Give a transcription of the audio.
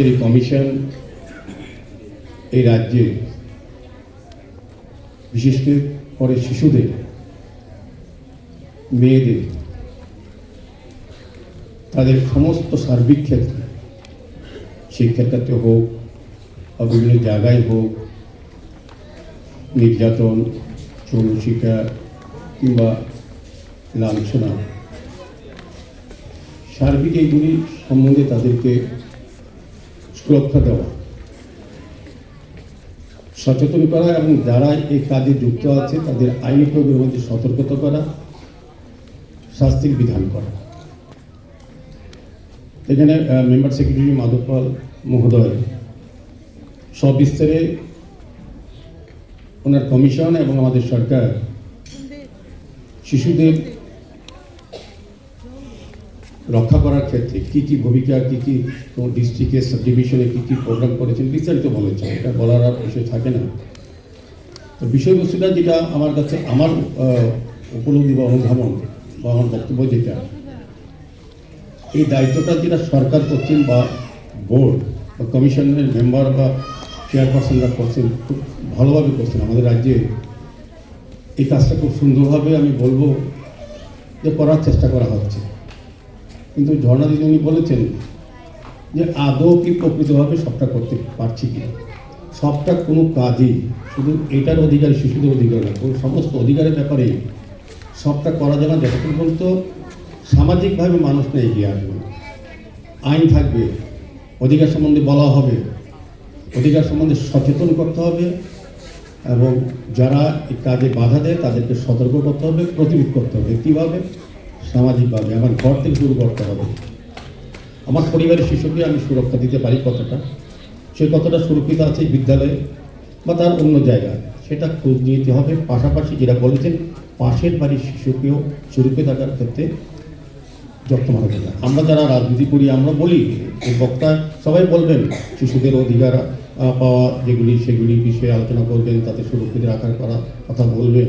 এই কমিশন এই রাজ্যে, বিশেষ করে শিশুদের, মেয়েদের, তাদের সমস্ত সার্বিক ক্ষেত্রে শিক্ষার হোক বা বিভিন্ন জায়গায় হোক, নির্যাতন, যৌন শিকার কিংবা লাঞ্ছনা, সার্বিক এইগুলি সম্বন্ধে তাদেরকে সুরক্ষা দেওয়া। সচেতন করা এবং যারা এই কাজে যুক্ত আছে, তাদের আইনি প্রয়োগের মধ্যে সতর্কতা করা, শাস্তির বিধান করা। এখানে মেম্বার সেক্রেটারি মাধব পাল মহোদয় সবিস্তারে ওনার কমিশন এবং আমাদের সরকার শিশুদের রক্ষা করার ক্ষেত্রে কি কি ভূমিকা, কি কি কোন ডিস্ট্রিক্টে সাব ডিভিশনে কী কি প্রোগ্রাম করেছেন বিস্তারিত বলেছেন। এটা বলার আর বিষয় থাকে না। তো বিষয়বস্তুটা যেটা আমার কাছে, আমার উপলব্ধি বা অনুধাবন বা আমার বক্তব্য যেটা, এই দায়িত্বটা যেটা সরকার করছেন বা বোর্ড বা কমিশনের মেম্বার বা চেয়ারপারসনরা করছেন, খুব ভালোভাবে করছেন। আমাদের রাজ্যে এই কাজটা খুব সুন্দরভাবে আমি বলব যে করার চেষ্টা করা হচ্ছে। কিন্তু ঝর্ণা দিদি বলেছেন যে আদৌ কি প্রকৃতভাবে সবটা করতে পারছি কি সবটা কোনো কাজই, শুধু এটার অধিকার, শিশুদের অধিকার না কোনো সমস্ত অধিকারের ব্যাপারে সবটা করা যায় না। যতক্ষণ পর্যন্ত সামাজিকভাবে মানুষ না এগিয়ে আসবে আইন থাকবে, অধিকার সম্বন্ধে বলা হবে, অধিকার সম্বন্ধে সচেতন করতে হবে এবং যারা এই কাজে বাধা দেয় তাদেরকে সতর্ক করতে হবে, প্রতিরোধ করতে হবে। কীভাবে সামাজিকভাবে আমার ঘর থেকে শুরু করতে হবে। আমার পরিবারের শিশুকে আমি সুরক্ষা দিতে পারি কতটা? সে কতটা সুরক্ষিত আছে বিদ্যালয়ে বা তার অন্য জায়গায়? সেটা খোঁজ নিতে হবে। পাশাপাশি যেটা বলেছেন, পাশের বাড়ির শিশুকেও সুরক্ষিত থাকার ক্ষেত্রে যত্ন হবে। না আমরা যারা রাজনীতি করি, আমরা বলি বক্তা সবাই বলবেন, শিশুদের অধিকার পাওয়া যেগুলি সেগুলি বিষয়ে আলোচনা করবেন, তাতে সুরক্ষিত রাখার করা কথা বলবেন।